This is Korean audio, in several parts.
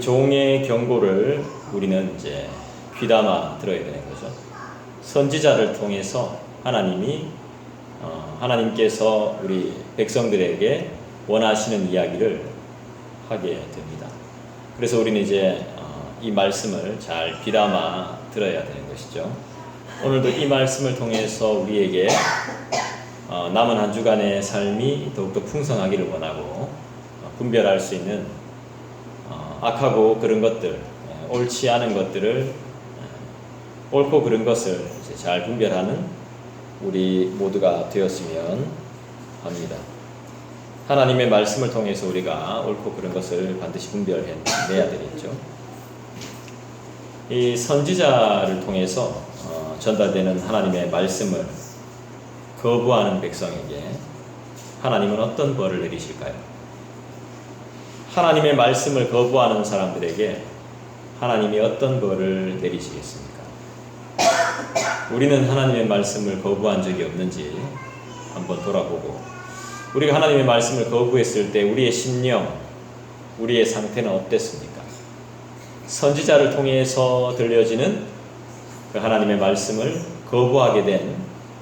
종의 경고를 우리는 이제 귀담아 들어야 되는 거죠. 선지자를 통해서 하나님이 어, 하나님께서 우리 백성들에게 원하시는 이야기를 하게 됩니다. 그래서 우리는 이제 어, 이 말씀을 잘 귀담아 들어야 되는 것이죠. 오늘도 이 말씀을 통해서 우리에게 어, 남은 한 주간의 삶이 더욱더 풍성하기를 원하고 어, 분별할 수 있는 어, 악하고 그런 것들, 예, 옳지 않은 것들을 예, 옳고 그른 것을 잘 분별하는 우리 모두가 되었으면 합니다. 하나님의 말씀을 통해서 우리가 옳고 그른 것을 반드시 분별해내야 되겠죠. 이 선지자를 통해서 어, 전달되는 하나님의 말씀을 거부하는 백성에게 하나님은 어떤 벌을 내리실까요? 하나님의 말씀을 거부하는 사람들에게 하나님이 어떤 벌을 내리시겠습니까? 우리는 하나님의 말씀을 거부한 적이 없는지 한번 돌아보고 우리가 하나님의 말씀을 거부했을 때 우리의 심령, 우리의 상태는 어땠습니까? 선지자를 통해서 들려지는 그 하나님의 말씀을 거부하게 된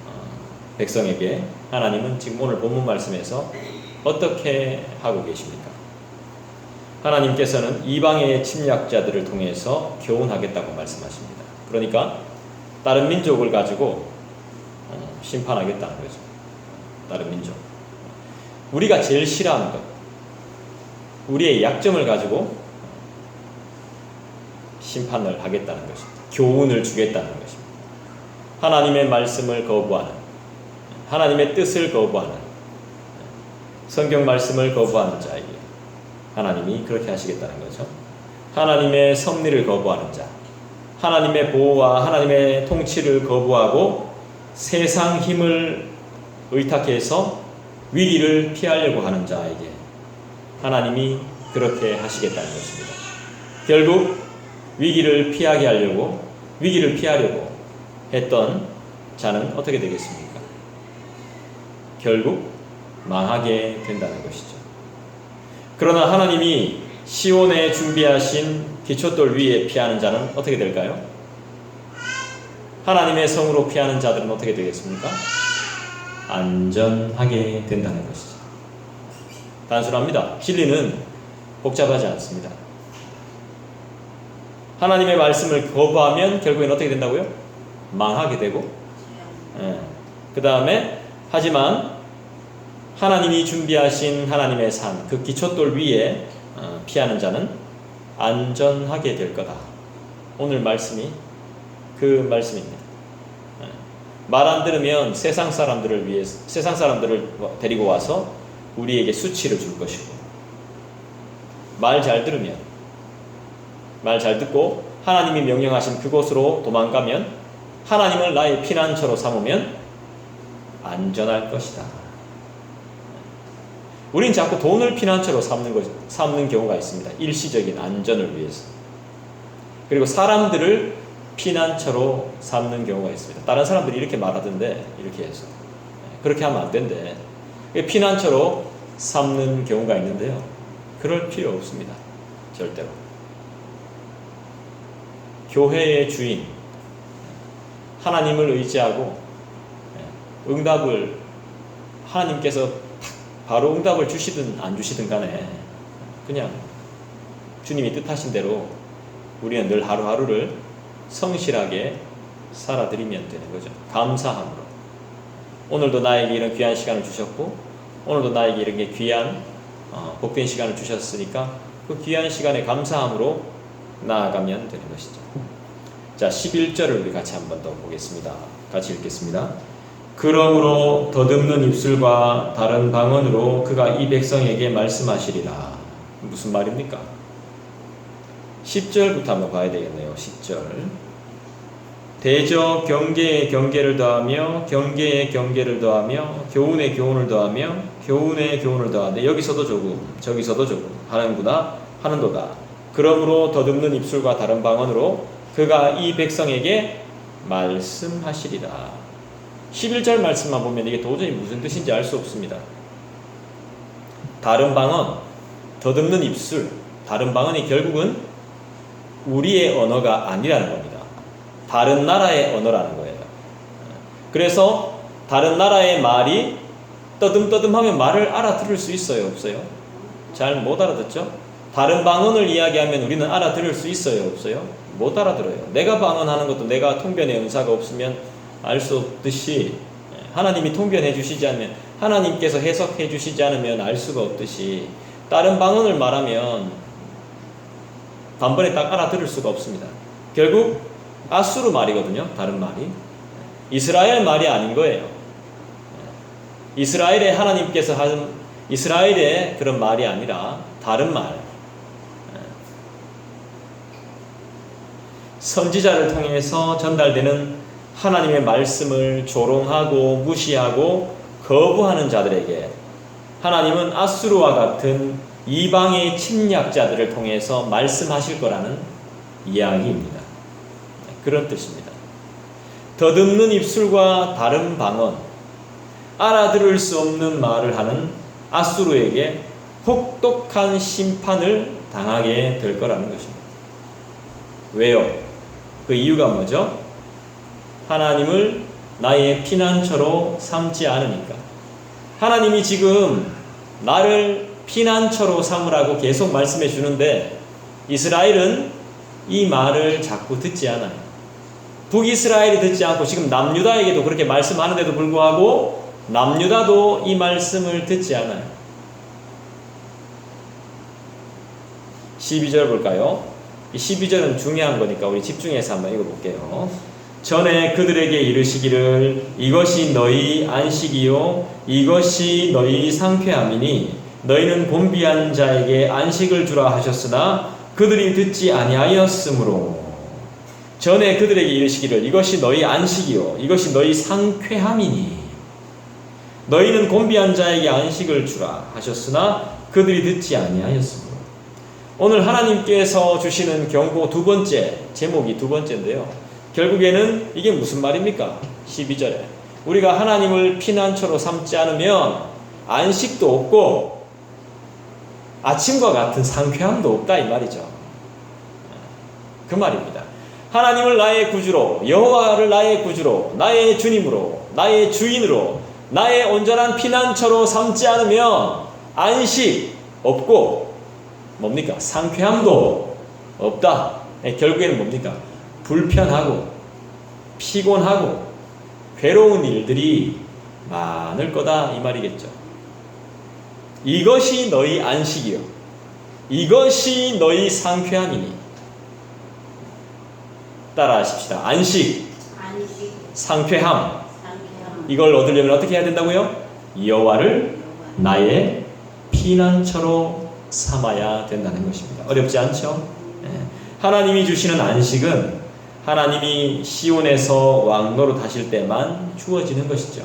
어, 백성에게 하나님은 지금 오늘 본문 말씀에서 어떻게 하고 계십니까? 하나님께서는 이방의 침략자들을 통해서 교훈하겠다고 말씀하십니다. 그러니까 다른 민족을 가지고 어, 심판하겠다는 거죠. 다른 민족. 우리가 제일 싫어하는 것, 우리의 약점을 가지고 심판을 하겠다는 것입니다. 교훈을 주겠다는 것입니다. 하나님의 말씀을 거부하는, 하나님의 뜻을 거부하는, 성경 말씀을 거부하는 자에게 하나님이 그렇게 하시겠다는 거죠. 하나님의 섭리를 거부하는 자, 하나님의 보호와 하나님의 통치를 거부하고 세상 힘을 의탁해서 위기를 피하려고 하는 자에게 하나님이 그렇게 하시겠다는 것입니다. 결국 위기를 피하게 하려고 위기를 피하려고 했던 자는 어떻게 되겠습니까? 결국 망하게 된다는 것이죠. 그러나 하나님이 시온에 준비하신 기초돌 위에 피하는 자는 어떻게 될까요? 하나님의 성으로 피하는 자들은 어떻게 되겠습니까? 안전하게 된다는 것이죠. 단순합니다. 진리는 복잡하지 않습니다. 하나님의 말씀을 거부하면 결국엔 어떻게 된다고요? 망하게 되고, 예. 그 다음에 하지만 하나님이 준비하신 하나님의 산, 그 기초돌 위에 어, 피하는 자는 안전하게 될 거다. 오늘 말씀이 그 말씀입니다. 예. 말안 들으면 세상 사람들을 위해 세상 사람들을 데리고 와서 우리에게 수치를 줄 것이고 말 잘 들으면 말 잘 듣고 하나님이 명령하신 그곳으로 도망가면 하나님을 나의 피난처로 삼으면 안전할 것이다. 우린 자꾸 돈을 피난처로 삼는 것, 삼는 경우가 있습니다. 일시적인 안전을 위해서. 그리고 사람들을 피난처로 삼는 경우가 있습니다. 다른 사람들이 이렇게 말하던데, 이렇게 해서. 그렇게 하면 안 된대. 피난처로 삼는 경우가 있는데요. 그럴 필요 없습니다. 절대로. 교회의 주인, 하나님을 의지하고 응답을 하나님께서 바로 응답을 주시든 안 주시든 간에 그냥 주님이 뜻하신 대로 우리는 늘 하루하루를 성실하게 살아드리면 되는 거죠. 감사함으로. 오늘도 나에게 이런 귀한 시간을 주셨고, 오늘도 나에게 이런 게 귀한, 어, 복된 시간을 주셨으니까 그 귀한 시간에 감사함으로 나아가면 되는 것이죠. 자, 11절을 우리 같이 한번 더 보겠습니다. 같이 읽겠습니다. 그러므로 더듬는 입술과 다른 방언으로 그가 이 백성에게 말씀하시리라. 무슨 말입니까? 10절부터 한번 봐야 되겠네요. 10절. 대저 경계에 경계를 더하며 경계에 경계를 더하며 교훈에 교훈을 더하며 교훈에 교훈을 더하는데 여기서도 조금 저기서도 조금 하는구나 하는도다. 그러므로 더듬는 입술과 다른 방언으로 그가 이 백성에게 말씀하시리라. 11절 말씀만 보면 이게 도저히 무슨 뜻인지 알 수 없습니다. 다른 방언, 더듬는 입술, 다른 방언이 결국은 우리의 언어가 아니라는 겁니다. 다른 나라의 언어라는 거예요. 그래서 다른 나라의 말이 떠듬떠듬하면 말을 알아들을 수 있어요, 없어요? 잘 못 알아듣죠? 다른 방언을 이야기하면 우리는 알아들을 수 있어요, 없어요? 못 알아들어요. 내가 방언하는 것도 내가 통변의 은사가 없으면 알 수 없듯이 하나님이 통변해 주시지 않으면 하나님께서 해석해 주시지 않으면 알 수가 없듯이 다른 방언을 말하면 단번에 딱 알아들을 수가 없습니다. 결국 아수르 말이거든요. 다른 말이 이스라엘 말이 아닌 거예요. 이스라엘의 하나님께서 한 이스라엘의 그런 말이 아니라 다른 말. 선지자를 통해서 전달되는 하나님의 말씀을 조롱하고 무시하고 거부하는 자들에게 하나님은 아수르와 같은 이방의 침략자들을 통해서 말씀하실 거라는 이야기입니다. 그런 뜻입니다. 더듬는 입술과 다른 방언, 알아들을 수 없는 말을 하는 아수르에게 혹독한 심판을 당하게 될 거라는 것입니다. 왜요? 그 이유가 뭐죠? 하나님을 나의 피난처로 삼지 않으니까. 하나님이 지금 나를 피난처로 삼으라고 계속 말씀해 주는데 이스라엘은 이 말을 자꾸 듣지 않아요. 북이스라엘이 듣지 않고 지금 남유다에게도 그렇게 말씀하는데도 불구하고 남유다도 이 말씀을 듣지 않아요. 12절 볼까요? 이 12절은 중요한 거니까 우리 집중해서 한번 읽어볼게요. 전에 그들에게 이르시기를 이것이 너희 안식이요 이것이 너희 상쾌함이니 너희는 곤비한 자에게 안식을 주라 하셨으나 그들이 듣지 아니하였으므로 전에 그들에게 이르시기를 이것이 너희 안식이요 이것이 너희 상쾌함이니 너희는 곤비한 자에게 안식을 주라 하셨으나 그들이 듣지 아니하였으므로 오늘 하나님께서 주시는 경고 두 번째 제목이 두 번째인데요. 결국에는 이게 무슨 말입니까? 12절에 우리가 하나님을 피난처로 삼지 않으면 안식도 없고 아침과 같은 상쾌함도 없다 이 말이죠. 그 말입니다. 하나님을 나의 구주로 여호와를 나의 구주로 나의 주님으로 나의 주인으로 나의 온전한 피난처로 삼지 않으면 안식 없고 뭡니까? 상쾌함도 없다. 네, 결국에는 뭡니까? 불편하고 피곤하고 괴로운 일들이 많을 거다 이 말이겠죠. 이것이 너희 안식이요. 이것이 너희 상쾌함이니. 따라 하십시다. 안식, 안식, 상쾌함. 상쾌함, 이걸 얻으려면 어떻게 해야 된다고요? 여호와를 나의 피난처로 삼아야 된다는 것입니다. 어렵지 않죠? 예. 하나님이 주시는 안식은 하나님이 시온에서 왕노로 하실 때만 주어지는 것이죠.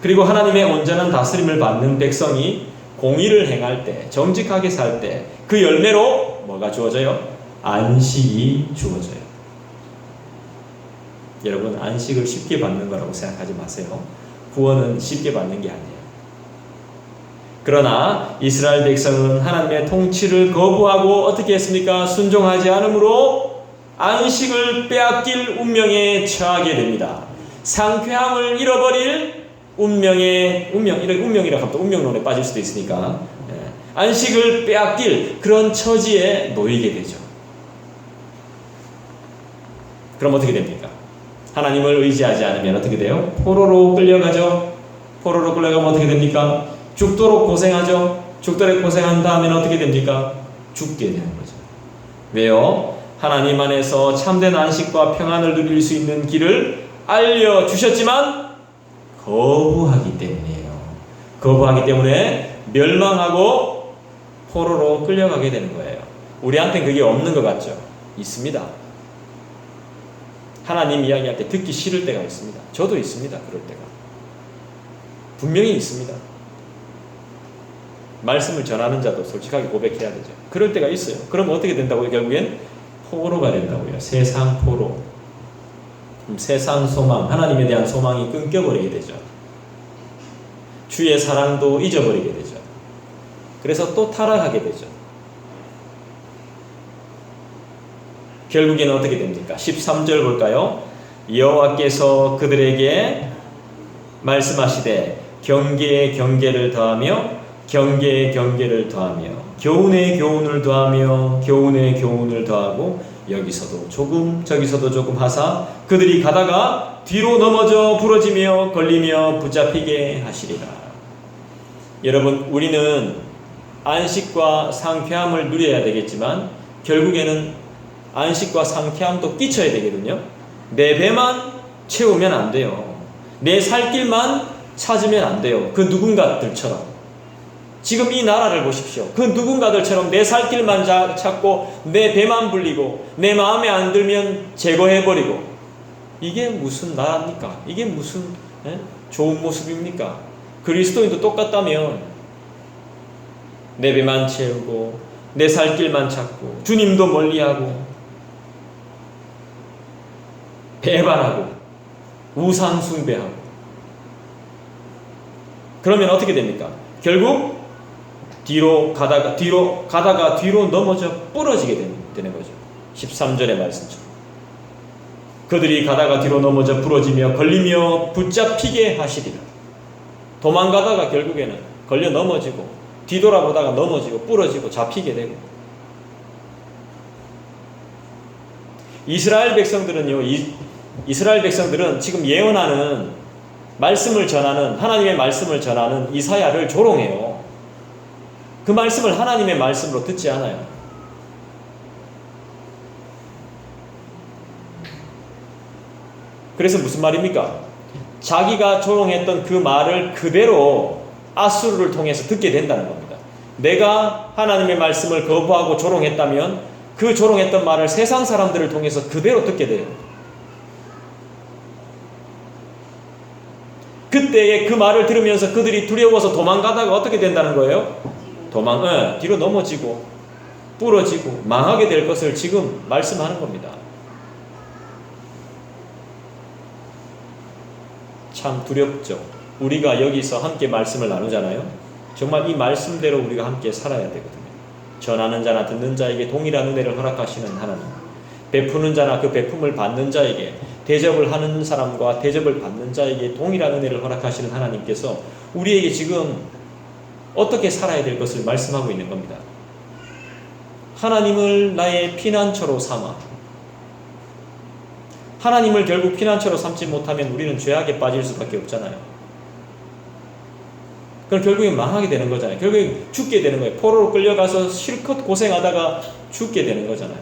그리고 하나님의 온전한 다스림을 받는 백성이 공의를 행할 때, 정직하게 살 때 그 열매로 뭐가 주어져요? 안식이 주어져요. 여러분 안식을 쉽게 받는 거라고 생각하지 마세요. 구원은 쉽게 받는 게 아니에요. 그러나 이스라엘 백성은 하나님의 통치를 거부하고 어떻게 했습니까? 순종하지 않으므로 안식을 빼앗길 운명에 처하게 됩니다. 상쾌함을 잃어버릴 운명의 운명 이런 운명이라 합니다. 운명론에 빠질 수도 있으니까 예. 안식을 빼앗길 그런 처지에 놓이게 되죠. 그럼 어떻게 됩니까? 하나님을 의지하지 않으면 어떻게 돼요? 포로로 끌려가죠. 포로로 끌려가면 어떻게 됩니까? 죽도록 고생하죠. 죽도록 고생한 다음에 어떻게 됩니까? 죽게 되는 거죠. 왜요? 하나님 안에서 참된 안식과 평안을 누릴 수 있는 길을 알려 주셨지만 거부하기 때문이에요. 거부하기 때문에 멸망하고 포로로 끌려가게 되는 거예요. 우리한테 그게 없는 것 같죠? 있습니다. 하나님 이야기할 때 듣기 싫을 때가 있습니다. 저도 있습니다. 그럴 때가. 분명히 있습니다. 말씀을 전하는 자도 솔직하게 고백해야 되죠. 그럴 때가 있어요. 그럼 어떻게 된다고요? 결국엔 포로가 된다고요. 세상 포로. 세상 소망, 하나님에 대한 소망이 끊겨버리게 되죠. 주의 사랑도 잊어버리게 되죠. 그래서 또 타락하게 되죠. 결국에는 어떻게 됩니까? 13절 볼까요? 여호와께서 그들에게 말씀하시되 경계에 경계를 더하며 경계에 경계를 더하며 교훈에 교훈을 더하며 교훈에 교훈을 더하고 여기서도 조금 저기서도 조금 하사 그들이 가다가 뒤로 넘어져 부러지며 걸리며 붙잡히게 하시리라. 여러분 우리는 안식과 상쾌함을 누려야 되겠지만 결국에는 안식과 상쾌함도 끼쳐야 되거든요. 내 배만 채우면 안 돼요. 내 살 길만 찾으면 안 돼요. 그 누군가들처럼. 지금 이 나라를 보십시오. 그 누군가들처럼 내 살 길만 찾고 내 배만 불리고 내 마음에 안 들면 제거해버리고 이게 무슨 나라입니까? 이게 무슨 에? 좋은 모습입니까? 그리스도인도 똑같다면 내 배만 채우고 내 살 길만 찾고 주님도 멀리하고 배반하고 우상 숭배하고 그러면 어떻게 됩니까? 결국 뒤로 가다가 뒤로 가다가 뒤로 넘어져 부러지게 되는 거죠. 13절의 말씀처럼. 그들이 가다가 뒤로 넘어져 부러지며 걸리며 붙잡히게 하시리라. 도망가다가 결국에는 걸려 넘어지고 뒤돌아보다가 넘어지고 부러지고 잡히게 되고 이스라엘 백성들은요 이, 이스라엘 백성들은 지금 예언하는 말씀을 전하는 하나님의 말씀을 전하는 이사야를 조롱해요. 그 말씀을 하나님의 말씀으로 듣지 않아요. 그래서 무슨 말입니까? 자기가 조롱했던 그 말을 그대로 아수르를 통해서 듣게 된다는 겁니다. 내가 하나님의 말씀을 거부하고 조롱했다면 그 조롱했던 말을 세상 사람들을 통해서 그대로 듣게 돼요. 그때에 그 말을 들으면서 그들이 두려워서 도망가다가 어떻게 된다는 거예요? 도망, 어, 뒤로 넘어지고 부러지고 망하게 될 것을 지금 말씀하는 겁니다. 참 두렵죠. 우리가 여기서 함께 말씀을 나누잖아요. 정말 이 말씀대로 우리가 함께 살아야 되거든요. 전하는 자나 듣는 자에게 동일한 은혜를 허락하시는 하나님. 베푸는 자나 그 베품을 받는 자에게 대접을 하는 사람과 대접을 받는 자에게 동일한 은혜를 허락하시는 하나님께서 우리에게 지금 어떻게 살아야 될 것을 말씀하고 있는 겁니다. 하나님을 나의 피난처로 삼아 하나님을 결국 피난처로 삼지 못하면 우리는 죄악에 빠질 수밖에 없잖아요. 그럼 결국엔 망하게 되는 거잖아요. 결국엔 죽게 되는 거예요. 포로로 끌려가서 실컷 고생하다가 죽게 되는 거잖아요.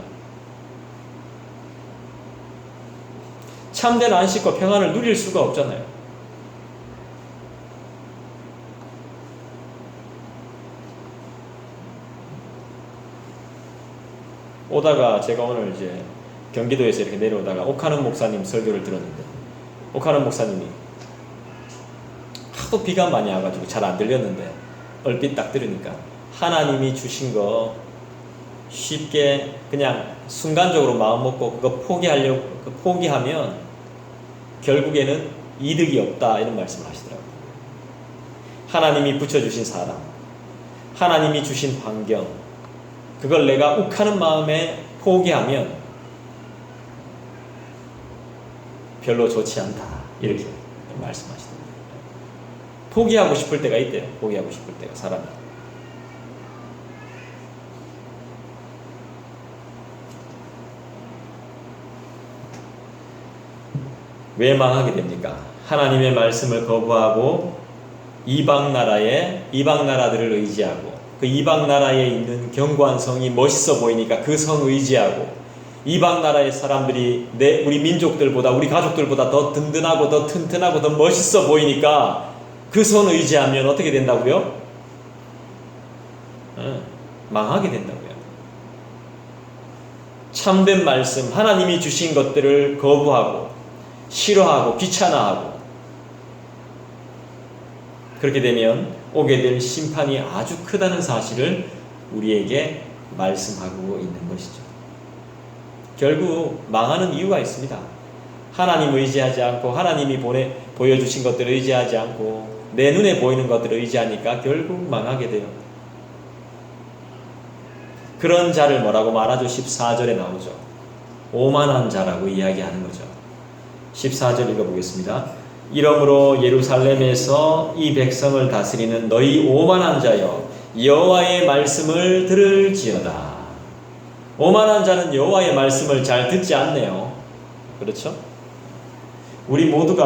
참된 안식과 평안을 누릴 수가 없잖아요. 오다가 제가 오늘 이제 경기도에서 이렇게 내려오다가 옥하는 목사님 설교를 들었는데 옥하는 목사님이 하도 비가 많이 와가지고 잘 안 들렸는데 얼핏 딱 들으니까 하나님이 주신 거 쉽게 그냥 순간적으로 마음 먹고 그거 포기하려고 그 포기하면 결국에는 이득이 없다 이런 말씀을 하시더라고요. 하나님이 붙여주신 사람, 하나님이 주신 환경, 그걸 내가 욱하는 마음에 포기하면 별로 좋지 않다 이렇게 말씀하시더라고요. 포기하고 싶을 때가 있대요. 포기하고 싶을 때가 사람이. 왜 망하게 됩니까? 하나님의 말씀을 거부하고 이방 나라의 이방 나라들을 의지하고 그 이방 나라에 있는 견고한 성이 멋있어 보이니까 그 성 의지하고 이방 나라의 사람들이 내 우리 민족들보다 우리 가족들보다 더 든든하고 더 튼튼하고 더 멋있어 보이니까 그 성 의지하면 어떻게 된다고요? 어, 망하게 된다고요. 참된 말씀 하나님이 주신 것들을 거부하고 싫어하고 귀찮아하고 그렇게 되면 오게 될 심판이 아주 크다는 사실을 우리에게 말씀하고 있는 것이죠. 결국 망하는 이유가 있습니다. 하나님 의지하지 않고 하나님이 보내 보여주신 것들을 의지하지 않고 내 눈에 보이는 것들을 의지하니까 결국 망하게 돼요. 그런 자를 뭐라고 말하죠? 14절에 나오죠. 오만한 자라고 이야기하는 거죠. 14절 읽어보겠습니다. 이러므로 예루살렘에서 이 백성을 다스리는 너희 오만한 자여 여호와의 말씀을 들을지어다. 오만한 자는 여호와의 말씀을 잘 듣지 않네요. 그렇죠? 우리 모두가